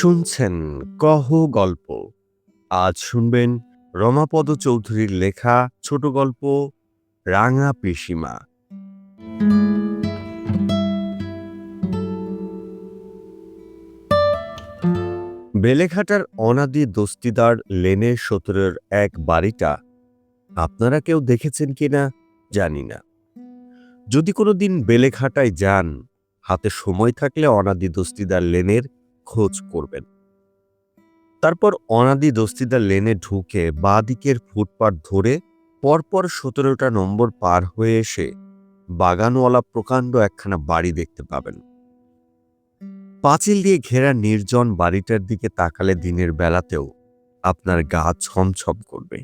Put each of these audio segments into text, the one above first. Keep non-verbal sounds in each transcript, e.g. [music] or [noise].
শুনছেন কহ গল্প। আজ শুনবেন রমাপদ চৌধুরীর লেখা ছোট গল্প, রাঙা পিসিমা। বেলেঘাটার অনাদি দস্তিদার লেনের সতেরোর এক বাড়িটা আপনারা কেউ দেখেছেন কিনা জানি না। যদি কোনো দিন বেলেঘাটায় যান, হাতে সময় থাকলে অনাদি দস্তিদার লেনের খোঁজ করবেন। তারপর অনাদি দস্তিদার লেনে ঢুকে বাঁদিকের ফুটপাত ধরে পরপর সতেরোটা নম্বর পার হয়ে এসে বাগানওয়ালা প্রকাণ্ড একখানা বাড়ি দেখতে পাবেন। পাঁচিল দিয়ে ঘেরা নির্জন বাড়িটার দিকে তাকালে দিনের বেলাতেও আপনার গা ছমছম করবে।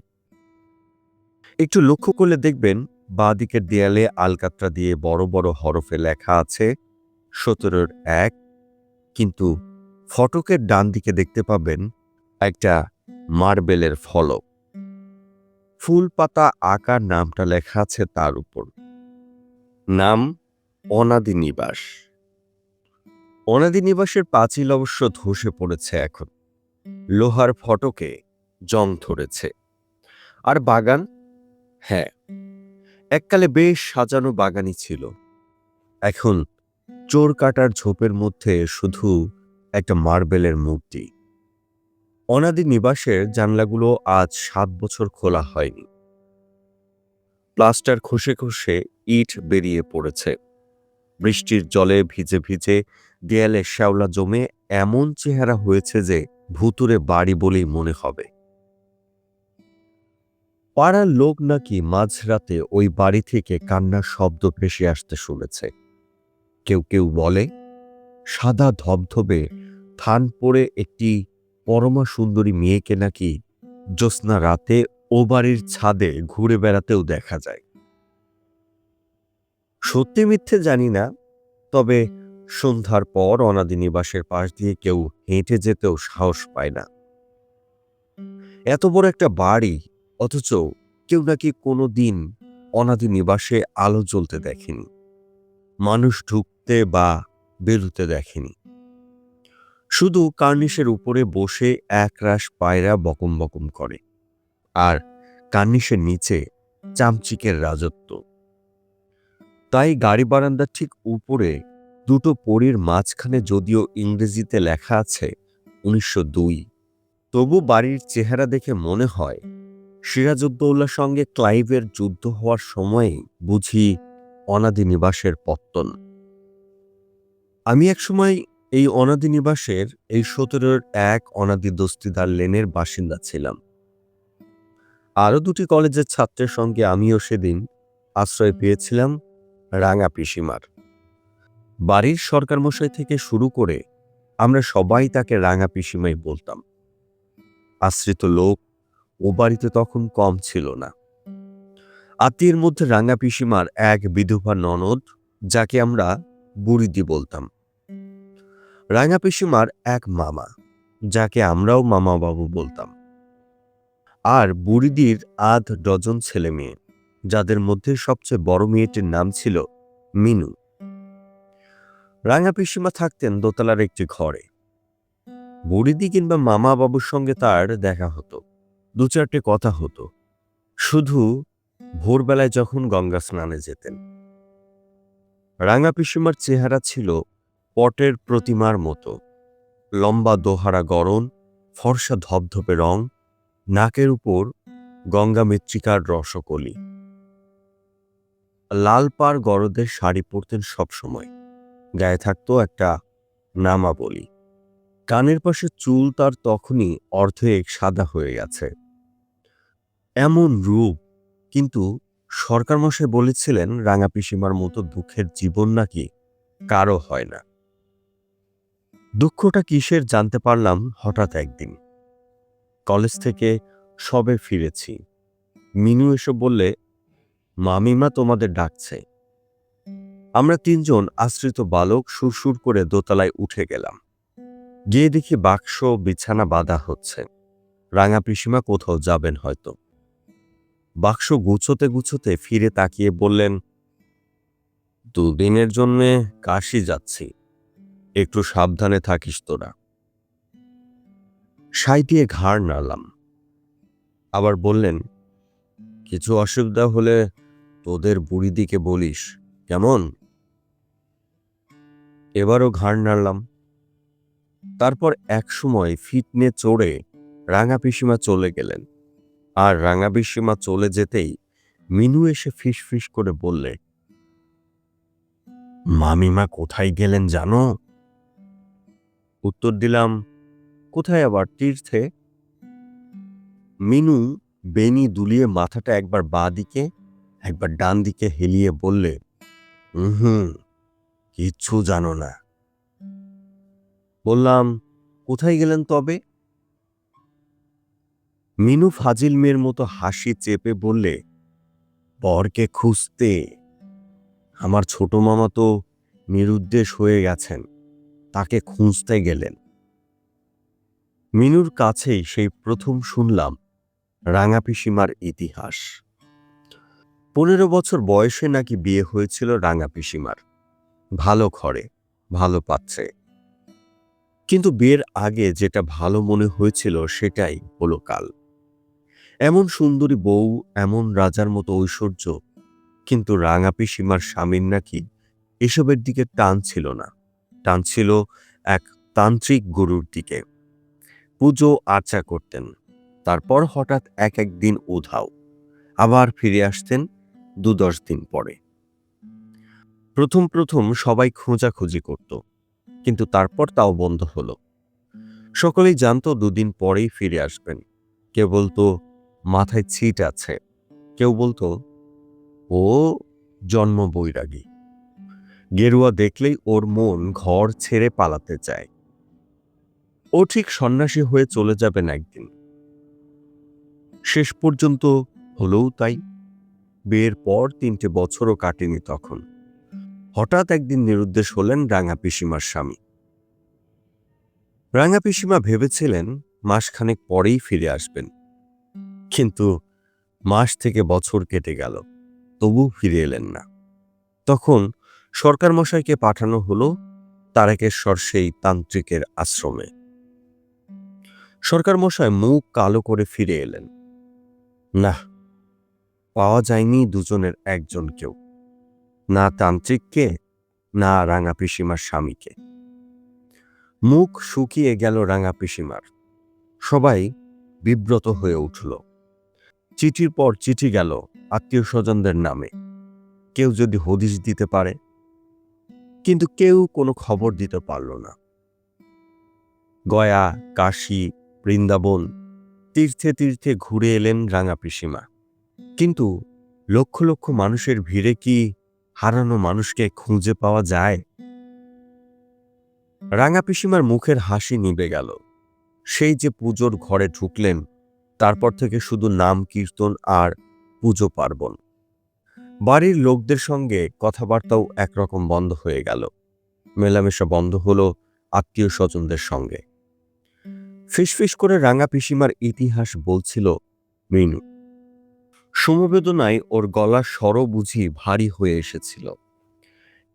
একটু লক্ষ্য করলে দেখবেন বাঁদিকের দেয়ালে আলকাত্রা দিয়ে বড় বড় হরফে লেখা আছে, সতেরোর এক, কিন্তু ফটকের ডান দিকে দেখতে পাবেন একটা মার্বেলের ফলক। ফুল পাতা আকার নামটা লেখা আছে তার উপর। নাম অনাদি নিবাস। অনাদি নিবাসের পাঁচিল অবশ্য ধসে পড়েছে এখন। লোহার ফটকে জং ধরেছে। আর বাগান? হ্যাঁ এককালে বেশ সাজানো বাগানই ছিল। এখন চোর কাটার ঝোপের মধ্যে শুধু একটা মার্বেলের মূর্তি। অনাদি নিবাসের জানলাগুলো আজ সাত বছর খোলা হয়নি। প্লাস্টার খসে খসে ইট বেরিয়ে পড়েছে। বৃষ্টির জলে ভিজে ভিজে দেয়ালে শ্যাওলা জমে এমন চেহারা হয়েছে যে ভুতুরে বাড়ি বলেই মনে হবে। পাড়ার লোক নাকি মাঝরাতে ওই বাড়ি থেকে কান্নার শব্দ ভেসে আসতে শুনেছে। কেউ কেউ বলে, সাদা ধবধবে থান পড়ে একটি পরমা সুন্দরী মেয়েকে নাকি জ্যোৎস্না রাতে ও বাড়ির ছাদে ঘুরে বেড়াতেও দেখা যায়। সত্যি মিথ্যে জানি না, তবে সন্ধ্যার পর অনাদি নিবাসের পাশ দিয়ে কেউ হেঁটে যেতেও সাহস পায় না। এত বড় একটা বাড়ি, অথচ কেউ নাকি কোনো দিন অনাদি নিবাসে আলো জ্বলতে দেখেনি। মানুষ ঢুকতে বা বেরুতে দেখেনি। শুধু কার্নিশের উপরে বসে একরাশ পায়রা বকম বকম করে, আর কার্নিশের নিচে চামচিকের রাজত্ব। তাই গাড়ি বারান্দার ঠিক উপরে দুটো পরীর মাঝখানে যদিও ইংরেজিতে লেখা আছে উনিশশো দুই। তবু বাড়ির চেহারা দেখে মনে হয়, সিরাজউদ্দৌলার সঙ্গে ক্লাইভের যুদ্ধ হওয়ার সময়ে বুঝি অনাদি নিবাসের পত্তন। আমি একসময় এই অনাদি নিবাসের এই সতেরোর এক অনাদি দস্তিদার লেনের বাসিন্দা ছিলাম। আরও দুটি কলেজের ছাত্রের সঙ্গে আমিও সেদিন আশ্রয় পেয়েছিলাম রাঙা পিসিমার। বাড়ির সরকার মশাই থেকে শুরু করে আমরা সবাই তাকে রাঙা পিসিমাই বলতাম। আশ্রিত লোক ও বাড়িতে তখন কম ছিল না। আত্মীয়ের মধ্যে রাঙা পিসিমার এক বিধবা ননদ, যাকে আমরা বুড়িদি বলতাম। রাঙা পিসিমার এক মামা, যাকে আমরাও মামা বাবু বলতাম। আর বুড়িদির আধ ডজন ছেলে মেয়ে, যাদের মধ্যে সবচেয়ে বড় মেয়েটির নাম ছিল মিনু। রাঙা পিসিমা থাকতেন দোতলার একটি ঘরে। বুড়িদি কিংবা মামা বাবুর সঙ্গে তার দেখা হতো, দু চারটে কথা হতো। শুধু ভোরবেলায় যখন গঙ্গা স্নানে যেতেন। রাঙা পিসিমার চেহারা ছিল পটের প্রতিমার মতো। লম্বা দোহারা গরণ, ফর্সা ধবধবে রং, নাকের উপর গঙ্গা মৃত্তিকার রসকলি। লাল পাড় গরদের শাড়ি পরতেন সবসময়। গায়ে থাকতো একটা নামাবলি। কানের পাশে চুল তার তখনই অর্ধেক সাদা হয়ে গেছে। এমন রূপ, কিন্তু সরকার মশাই বলেছিলেন রাঙা পিসিমার মতো দুঃখের জীবন নাকি কারও হয় না। দুঃখটা কিসের জানতে পারলাম হঠাৎ একদিন। কলেজ থেকে সবে ফিরেছি। মিনু এসে বললে, মামিমা তোমাদের ডাকছে। আমরা তিনজন আশ্রিত বালক সুরসুর করে দোতলায় উঠে গেলাম। গিয়ে দেখি বাক্স, বিছানা বাঁধা হচ্ছে। রাঙা পিসিমা কোথাও যাবেন হয়তো। বাক্স গুছোতে গুছোতে ফিরে তাকিয়ে বললেন, দুদিনের জন্যে কাশি যাচ্ছি। একটু সাবধানে থাকিস তোরা। সাই দিয়ে ঘাড় নাড়লাম। আবার বললেন, কিছু অসুবিধা হলে তোদের বুড়িদিকে বলিস, কেমন? এবারও ঘাড় নাড়লাম। তারপর এক সময় ফিটনে চড়ে রাঙা পিসিমা চলে গেলেন। আর রাঙা পিসিমা চলে যেতেই মিনু এসে ফিস ফিস করে বললে, মামিমা কোথায় গেলেন জানো? উত্তর দিলাম, কোথায় আবার তীর্থে? মিনু বেনি দুলিয়ে মাথাটা একবার বাঁ দিকে, একবার ডান দিকে হেলিয়ে বললে হুম কিচ্ছু জানো না। বললাম, কোথায় গেলেন তবে? মিনু ফাজিল মেয়ের মতো হাসি চেপে বললে, বরকে খুঁজতে। আমার ছোট মামা তো নিরুদ্দেশ হয়ে গেছেন। তাকে খুঁজতে গেলেন। মিনুর কাছেই সেই প্রথম শুনলাম রাঙা পিসিমার ইতিহাস। পনেরো বছর বয়সে নাকি বিয়ে হয়েছিল রাঙা পিসিমার। ভালো ঘরে, ভালো পাচ্ছে কিন্তু বিয়ের আগে যেটা ভালো মনে হয়েছিল সেটাই হলো কাল। এমন সুন্দরী বউ, এমন রাজার মতো ঐশ্বর্য, কিন্তু রাঙা পিসিমার স্বামীর নাকি এসবের দিকে টান ছিল না। টান ছিল এক তান্ত্রিক গুরুর দিকে। পুজো আর্চা করতেন। তারপর হঠাৎ এক এক দিন উধাও। আবার ফিরে আসতেন দু দশ দিন পরে। প্রথম প্রথম সবাই খোঁজাখুঁজি করত, কিন্তু তারপর তাও বন্ধ হলো। সকলেই জানতো দুদিন পরেই ফিরে আসবেন। কেউ বলতো, মাথায় ছিট আছে। কেউ বলতো, ও জন্ম বৈরাগী। গেরুয়া দেখলেই ওর মন ঘর ছেড়ে পালাতে চায়। ও ঠিক সন্ন্যাসী হয়ে চলে যাবেন একদিন। শেষ পর্যন্ত হলেও তাই। বিয়ের পর তিনটে বছরও কাটেনি তখন। হঠাৎ একদিন নিরুদ্দেশ হলেন রাঙা পিসিমার স্বামী। রাঙা পিসিমা ভেবেছিলেন মাসখানেক পরেই ফিরে আসবেন। কিন্তু মাস থেকে বছর কেটে গেল তবু ফিরে এলেন না। তখন সরকার মশাইকে পাঠানো হলো তারেকেশ্বর সেই তান্ত্রিকের আশ্রমে। সরকার মশাই মুখ কালো করে ফিরে এলেন। না, পাওয়া যায়নি দুজনের একজনকেও। না তান্ত্রিককে, না রাঙা পিসিমার স্বামীকে। মুখ শুকিয়ে গেল রাঙা পিসিমার। সবাই বিব্রত হয়ে উঠল। চিঠির পর চিঠি গেল আত্মীয় স্বজনদের নামে। কেউ যদি হদিশ দিতে পারে কিন্তু কেউ কোনো খবর দিতে পারল না। গয়া, কাশী, বৃন্দাবন তীর্থে তীর্থে ঘুরে এলেন রাঙা পিসিমা। কিন্তু লক্ষ লক্ষ মানুষের ভিড়ে কি হারানো মানুষকে খুঁজে পাওয়া যায়? রাঙা পিসিমার মুখের হাসি নিবে গেল। সেই যে পুজোর ঘরে ঢুকলেন, তারপর থেকে শুধু নাম, কীর্তন আর পুজো পার্বণ। বাড়ির লোকদের সঙ্গে কথাবার্তাও একরকম বন্ধ হয়ে গেল। মেলামেশা বন্ধ হলো আত্মীয় স্বজনদের সঙ্গে। ফিসফিস করে রাঙা পিসিমার ইতিহাস বলছিল মিনু সমবেদনায় ওর গলার স্বর বুঝি ভারী হয়ে এসেছিল।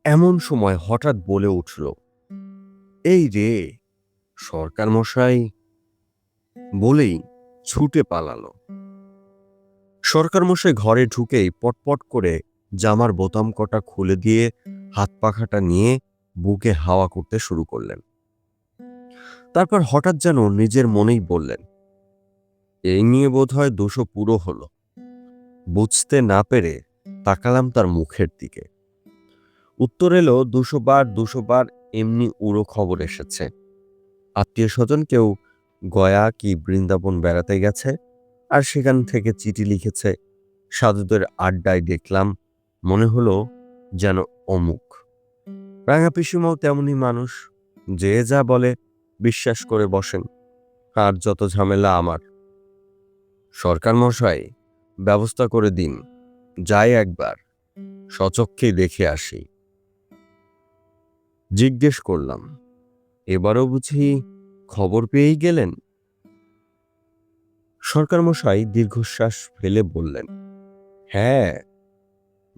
এমন সময় হঠাৎ বলে উঠল, এই রে সরকার মশাই বলেই ছুটে পালালো। সরকার মশাই ঘরে ঢুকেই পটপট করে জামার বোতাম কটা খুলে দিয়ে হাত পাখাটা নিয়ে বুকে হাওয়া করতে শুরু করলেন। তারপর হঠাৎ যেন নিজের মনেই বললেন এই নিয়ে বোধ হয় দুশো পুরো হলো। বুঝতে না পেরে তাকালাম তার মুখের দিকে। উত্তর এলো, দুশো বার দুশো বার এমনি উড়ো খবর এসেছে। আত্মীয় স্বজন কেউ গয়া কি বৃন্দাবন বেড়াতে গেছে? আর সেখান থেকে চিঠি লিখেছে। সাধুদের আড্ডায় দেখলাম মনে হলো যেন অমুক। রাঙা পিসিমাও তেমনই মানুষ যে যা বলে বিশ্বাস করে বসেন আর যত ঝামেলা আমার। সরকার মশাই ব্যবস্থা করে দিন যাই একবার সচক্ষে দেখে আসি। জিজ্ঞেস করলাম এবারও বুঝি খবর পেয়েই গেলেন? সরকার মশাই দীর্ঘশ্বাস ফেলে বললেন হ্যাঁ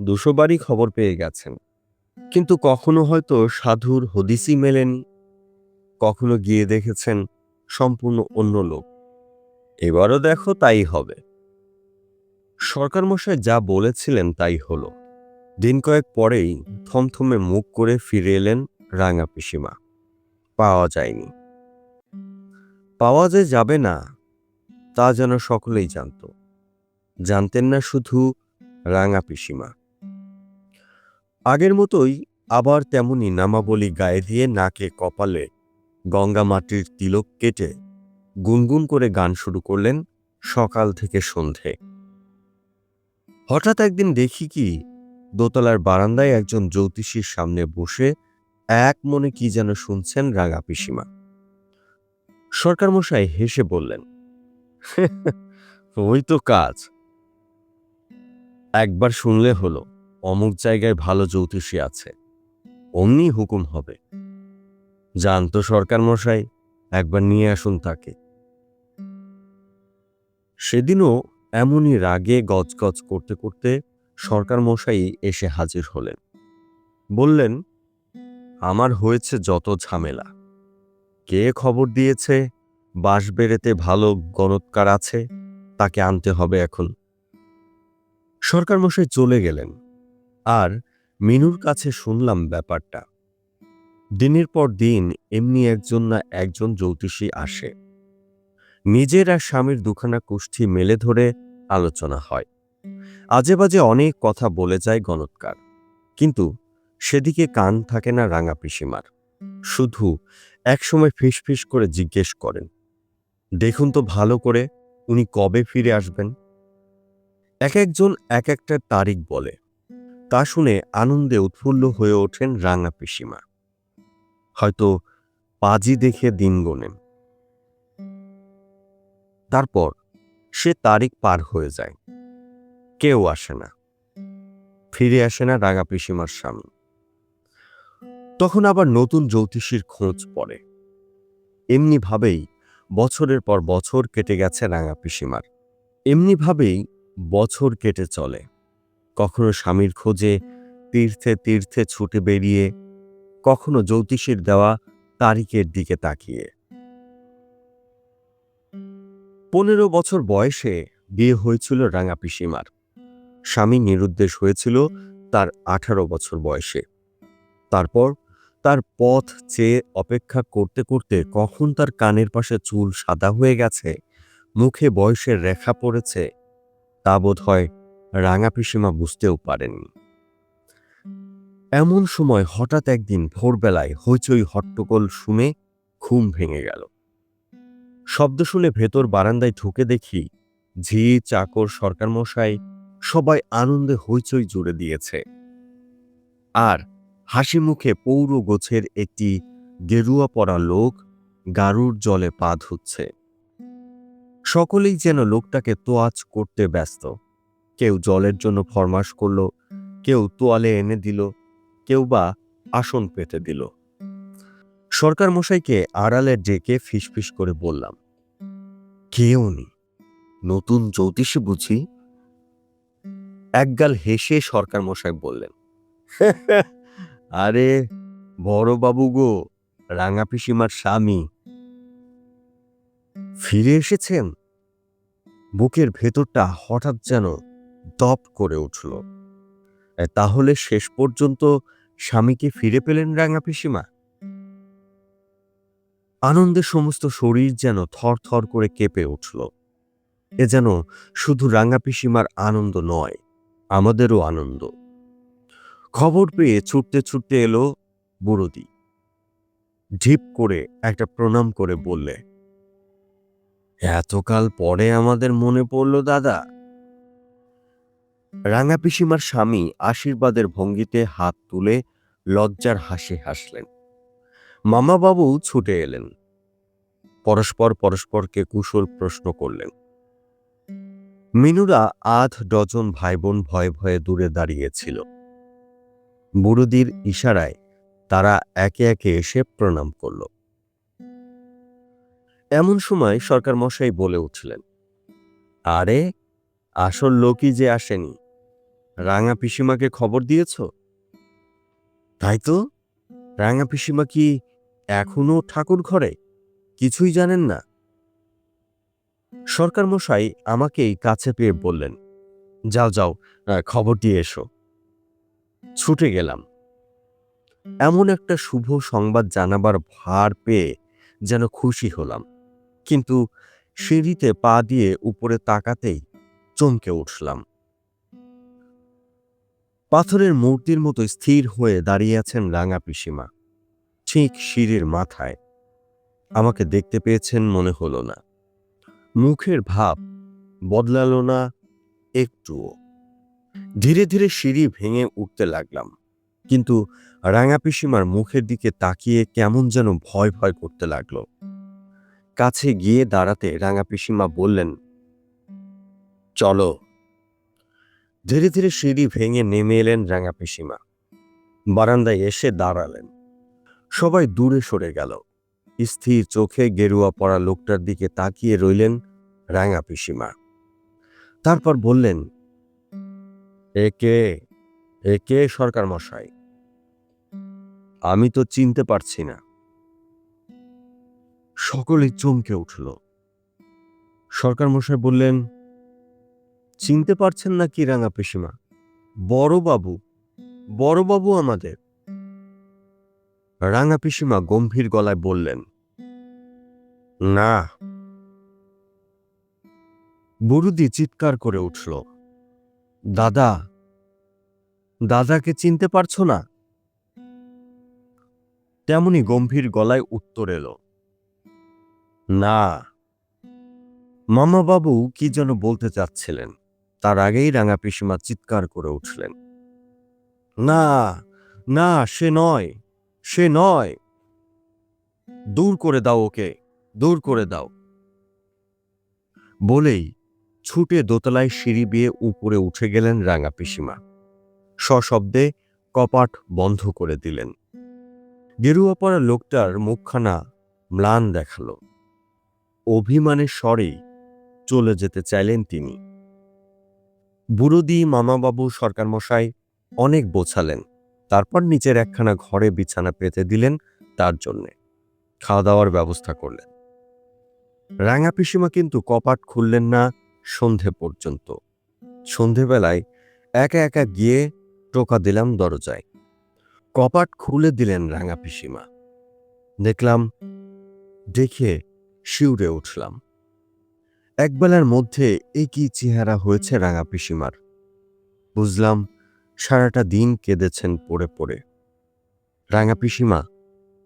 দুশো বারই খবর পেয়ে গেছেন। কিন্তু কখনো হয়তো সাধুর হদিসই মেলেনি। কখনো গিয়ে দেখেছেন সম্পূর্ণ অন্য লোক। এবারও দেখো তাই হবে। সরকার মশাই যা বলেছিলেন তাই হলো। দিন কয়েক পরেই থমথমে মুখ করে ফিরে এলেন রাঙা পিসিমা। পাওয়া যায়নি। পাওয়া যে যাবে না তা যেন সকলেই জানত। জানতেন না শুধু রাঙা পিসিমা। আগের মতোই আবার তেমনি নামাবলী গায়ে দিয়ে নাকে কপালে গঙ্গা মাটির তিলক কেটে গুনগুন করে গান শুরু করলেন সকাল থেকে সন্ধে। হঠাৎ একদিন দেখি কি দোতলার বারান্দায় একজন জ্যোতিষীর সামনে বসে এক মনে কি যেন শুনছেন রাঙা পিসিমা। সরকার মশাই হেসে বললেন [laughs] ওই তো কাজ। একবার শুনলে হলো, অমুক জায়গায় ভালো জ্যোতিষী আছে। অমনি হুকুম হবে। জানতো সরকার মশাই, একবার নিয়ে আসুন তাকে। সেদিনও এমনই রাগে গজগজ করতে করতে সরকার মশাই এসে হাজির হলেন। বললেন, আমার হয়েছে যত ঝামেলা। কে খবর দিয়েছে? বাঁশবেড়েতে ভালো গণৎকার আছে, তাকে আনতে হবে এখন। সরকার মশাই চলে গেলেন, আর মিনুর কাছে শুনলাম ব্যাপারটা। দিনের পর দিন এমনি একজন না একজন জ্যোতিষী আসে। নিজের আর স্বামীর দুখানা কুষ্ঠি মেলে ধরে আলোচনা হয়। আজে বাজে অনেক কথা বলে যায় গণৎকার, কিন্তু সেদিকে কান থাকে না রাঙা পিসিমার। শুধু একসময় ফিসফিস করে জিজ্ঞেস করেন। দেখুন তো ভালো করে উনি কবে ফিরে আসবেন। এক একজন এক একটা তারিখ বলে। তা শুনে আনন্দে উৎফুল্ল হয়ে ওঠেন রাঙা পিসিমা। হয়তো পাজি দেখে দিন গোনেন। তারপর সে তারিখ পার হয়ে যায়। কেউ আসে না। ফিরে আসে না রাঙা পিসিমার স্বামী। তখন আবার নতুন জ্যোতিষীর খোঁজ পড়ে। এমনিভাবেই বছরের পর বছর কেটে গেছে রাঙা পিসিমার। এমনিভাবেই বছর কেটে চলে। কখনো স্বামীর খোঁজে তীর্থে তীর্থে ছুটে বেরিয়ে, কখনো জ্যোতিষীর দেওয়া তারিখের দিকে তাকিয়ে। পনেরো বছর বয়সে বিয়ে হয়েছিল রাঙা পিসিমার। স্বামী নিরুদ্দেশ হয়েছিল তার আঠারো বছর বয়সে। তারপর তার পথ চেয়ে অপেক্ষা করতে করতে কখন তার কানের পাশে চুল সাদা হয়ে গেছে, মুখে বয়সের রেখা পড়েছে, তা বোধ হয় রাঙা পিসিমা বুঝতেও পারেননি। এমন সময় হঠাৎ একদিন ভোরবেলায় হইচই হট্টগোল শুনে ঘুম ভেঙে গেল। শব্দ শুনে ভেতর বারান্দায় ঢুকে দেখি ঝি চাকর সরকার মশাই সবাই আনন্দে হইচই জুড়ে দিয়েছে। আর হাসি মুখে পৌর গোছের একটি গেরুয়া পরা লোক গারুর জলে পা ধুচ্ছে। সকলেই যেন লোকটাকে তোয়াজ করতে ব্যস্ত। কেউ জলের জন্য ফরমাস করল, কেউ তোয়ালে এনে দিল, কেউ বা আসন পেতে দিল। সরকার মশাইকে আড়ালে ডেকে ফিসফিস করে বললাম কে উনি নতুন জ্যোতিষী বুঝি? একগাল হেসে সরকার মশাই বললেন আরে বড় বাবু গো, রাঙা পিসিমার স্বামী। ফিরে এসেছেন? বুকের ভেতরটা হঠাৎ যেন দপ করে উঠল। তাহলে শেষ পর্যন্ত স্বামীকে ফিরে পেলেন রাঙা পিসিমা? আনন্দে সমস্ত শরীর যেন থর থর করে কেঁপে উঠল। এ যেন শুধু রাঙা পিসিমার আনন্দ নয়, আমাদেরও আনন্দ। খবর পেয়ে ছুটতে ছুটতে এলো বুড়োদি। ঢিপ করে একটা প্রণাম করে বললে, এতকাল পরে আমাদের মনে পড়ল দাদা। রাঙা পিসিমার স্বামী আশীর্বাদের ভঙ্গিতে হাত তুলে লজ্জার হাসি হাসলেন। মামাবাবু ছুটে এলেন। পরস্পর পরস্পরকে কুশল প্রশ্ন করলেন, মিনুরা আধ ডজন ভাই বোন ভয়ে ভয়ে দূরে দাঁড়িয়েছিল। বুড়োদির ইশারায় তারা একে একে এসে প্রণাম করল। এমন সময় সরকার মশাই বলে উঠলেন, আরে, আসল লোকই যে আসেনি, রাঙা পিসিমাকে খবর দিয়েছ? তাই তো, রাঙা পিসিমা কি এখনও ঠাকুর ঘরে? কিছুই জানেন না? সরকার মশাই আমাকেই কাছে পেয়ে বললেন, যাও যাও খবর দিয়ে এসো। ছুটে গেলাম। এমন একটা শুভ সংবাদ জানাবার ভার পেয়ে যেন খুশি হলাম, কিন্তু সিঁড়িতে পা দিয়ে উপরে তাকাতেই চমকে উঠলাম। পাথরের মূর্তির মতো স্থির হয়ে দাঁড়িয়ে আছেন রাঙা পিসিমা। ঠিক সিঁড়ির মাথায়। আমাকে দেখতে পেয়েছেন মনে হলো না। মুখের ভাব বদলালো না একটুও। ধীরে ধীরে সিঁড়ি ভেঙে উঠতে লাগলাম। কিন্তু রাঙা পিসিমার মুখের দিকে তাকিয়ে কেমন যেন ভয় ভয় করতে লাগল। কাছে গিয়ে দাঁড়াতে রাঙা পিসিমা বললেন, চলো। ধীরে ধীরে সিঁড়ি ভেঙে নেমে এলেন রাঙা পিসিমা। বারান্দায় এসে দাঁড়ালেন। সবাই দূরে সরে গেল। স্থির চোখে গেরুয়া পড়া লোকটার দিকে তাকিয়ে রইলেন রাঙা পিসিমা। তারপর বললেন একে কে সরকার মশাই। আমি তো চিনতে পারছি না। সকলে চমকে উঠল। সরকার মশাই বললেন, চিনতে পারছেন না কি রাঙা পিসিমা? বড় বাবু বড় বাবু আমাদের। রাঙা পিসিমা গম্ভীর গলায় বললেন, না। বুড়ুদি চিৎকার করে উঠল। দাদা, দাদাকে চিনতে পারছ না? তেমনি গম্ভীর গলায় উত্তর এলো, না। মামাবাবু কি যেন বলতে চাচ্ছিলেন, তার আগেই রাঙা পিসিমা চিৎকার করে উঠলেন, না না, সে নয় সে নয়। দূর করে দাও ওকে, দূর করে দাও। বলেই ছুটে দোতলায় সিঁড়ি বিয়ে উপরে উঠে গেলেন রাঙা পিসিমা। সশব্দে কপাট বন্ধ করে দিলেন। গেরুয়া পরা লোকটার মুখখানা ম্লান দেখাল। অভিমানের স্বরেই চলে যেতে চাইলেন তিনি। বুড়োদি, মামাবাবু সরকার মশাই অনেক বোঝালেন। তারপর নিচের একখানা ঘরে বিছানা পেতে দিলেন তার জন্যে। খাওয়া দাওয়ার ব্যবস্থা করলেন। রাঙা পিসিমা কিন্তু কপাট খুললেন না সন্ধে পর্যন্ত। সন্ধেবেলায় একা একা গিয়ে টোকা দিলাম দরজায়। কপাট খুলে দিলেন রাঙা পিসিমা। দেখলাম, দেখে শিউরে উঠলাম। একবেলার মধ্যে কি চেহারা হয়েছে রাঙা পিসিমার? বুঝলাম, সারাটা দিন কেঁদেছেন পড়ে পড়ে। রাঙা পিসিমা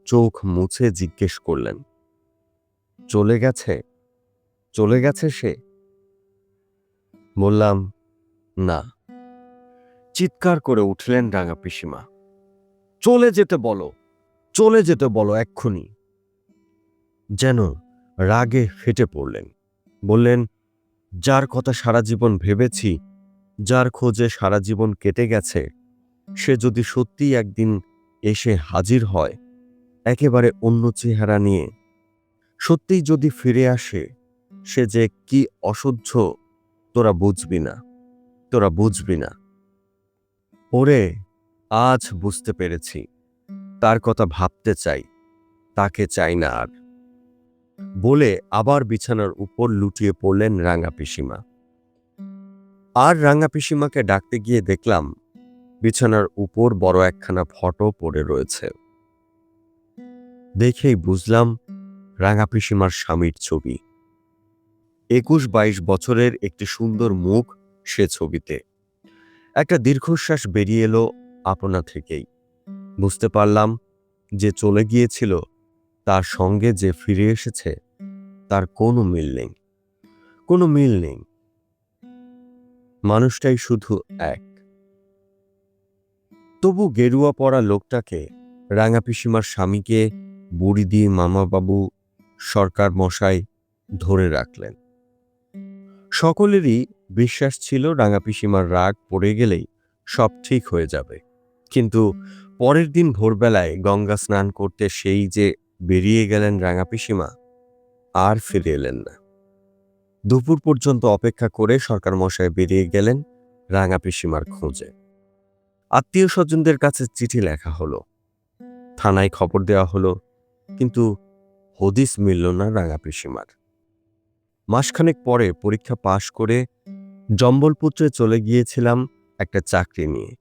চোখ মুছে জিজ্ঞেস করলেন, চলে গেছে? চলে গেছে সে? বললাম, না। চিৎকার করে উঠলেন রাঙা পিসিমা। চলে যেতে বলো, চলে যেতে বলো এক্ষুনি। যেন রাগে ফেটে পড়লেন। বললেন, যার কথা সারা জীবন ভেবেছি, যার খোঁজে সারা জীবন কেটে গেছে, সে যদি সত্যিই একদিন এসে হাজির হয়, একেবারে অন্য চেহারা নিয়ে, সত্যিই যদি ফিরে আসে, সে যে কি অসহ্য তোরা বুঝবি না। তোরা বুঝবি না। ওরে, আজ বুঝতে পেরেছি। তার কথা ভাবতে চাই, তাকে চাই না আর। বলে আবার বিছানার উপর লুটিয়ে পড়লেন রাঙা পিসিমা। আর রাঙা পিসিমাকে ডাকতে গিয়ে দেখলাম, বিছানার উপর বড় একখানা ফটো পড়ে রয়েছে। দেখেই বুঝলাম, রাঙা পিসিমার স্বামীর ছবি। একুশ বাইশ বছরের একটি সুন্দর মুখ সে ছবিতে। একটা দীর্ঘশ্বাস বেরিয়ে এলো আপনা থেকেই। বুঝতে পারলাম যে চলে গিয়েছিল, তার সঙ্গে যে ফিরে এসেছে, তার কোনো মিল নেই। কোনো মিল নেই। মানুষটাই শুধু এক। তবু গেরুয়া পড়া লোকটাকে রাঙা পিসিমার স্বামীকে বুড়ি দিয়ে মামাবাবু সরকার মশাই ধরে রাখলেন। সকলেরই বিশ্বাস ছিল রাঙা পিসিমার রাগ পড়ে গেলেই সব ঠিক হয়ে যাবে। কিন্তু পরের দিন ভোরবেলায় গঙ্গা স্নান করতে সেই যে বেরিয়ে গেলেন রাঙা পিসিমা, আর ফিরে এলেন না। দুপুর পর্যন্ত অপেক্ষা করে সরকার মশাই বেরিয়ে গেলেন রাঙা পিসিমার খোঁজে। আত্মীয় স্বজনদের কাছে চিঠি লেখা হলো। থানায় খবর দেওয়া হলো, কিন্তু হদিস মিলল না রাঙা পিসিমার। মাসখানেক পরে পরীক্ষা পাশ করে জম্বলপুত্রে চলে গিয়েছিলাম একটা চাকরি নিয়ে।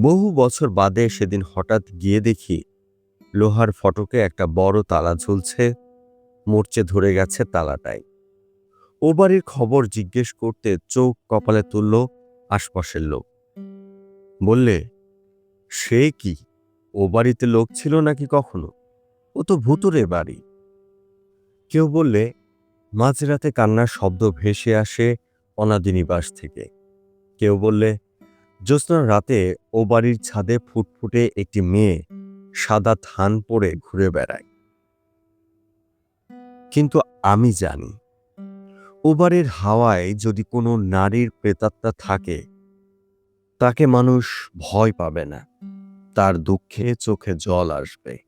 বহু বছর বাদে সেদিন হঠাৎ গিয়ে দেখি লোহার ফটকে একটা বড় তালা ঝুলছে, মরচে ধরে গেছে তালাটাই। ও বাড়ির খবর জিজ্ঞেস করতে চোখ কপালে তুলল আশপাশের লোক। বললে, সে কি? ও বাড়িতে লোক ছিল নাকি কখনো? ও তো ভুতুরে বাড়ি। কেউ বললে মাঝরাতে কান্নার শব্দ ভেসে আসে অনাদিনিবাস থেকে। কেউ বললে, জ্যোৎস্নার রাতে ও বাড়ির ছাদে ফুটফুটে একটি মেয়ে সাদা থান পরে ঘুরে বেড়ায়। কিন্তু আমি জানি, ও বাড়ির হাওয়ায় যদি কোনো নারীর প্রেতাত্মা থাকে, তাকে মানুষ ভয় পাবে না। তার দুঃখে চোখে জল আসবে।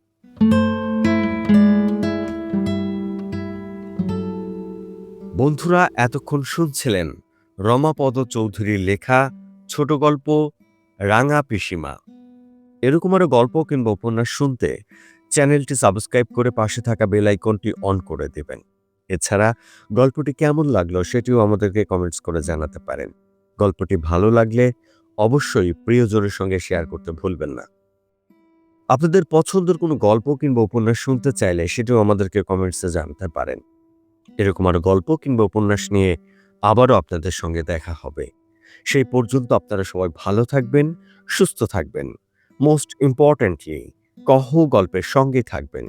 বন্ধুরা, এতক্ষণ শুনছিলেন রমাপদ চৌধুরীর লেখা ছোট গল্প রাঙা পিসিমা। এরকম আরও গল্প কিংবা উপন্যাস শুনতে চ্যানেলটি সাবস্ক্রাইব করে পাশে থাকা বেল আইকনটি অন করে দেবেন। এছাড়া গল্পটি কেমন লাগল সেটিও আমাদেরকে কমেন্টস করে জানাতে পারেন। গল্পটি ভালো লাগলে অবশ্যই প্রিয়জনের সঙ্গে শেয়ার করতে ভুলবেন না। আপনাদের পছন্দের কোনো গল্প কিংবা উপন্যাস শুনতে চাইলে সেটিও আমাদেরকে কমেন্টসে জানাতে পারেন। এরকম আরও গল্প কিংবা উপন্যাস নিয়ে আবারও আপনাদের সঙ্গে দেখা হবে। সেই পর্যন্ত আপনারা সবাই ভালো থাকবেন, সুস্থ থাকবেন। মোস্ট ইম্পর্ট্যান্টলি কহ গল্পের সঙ্গে থাকবেন।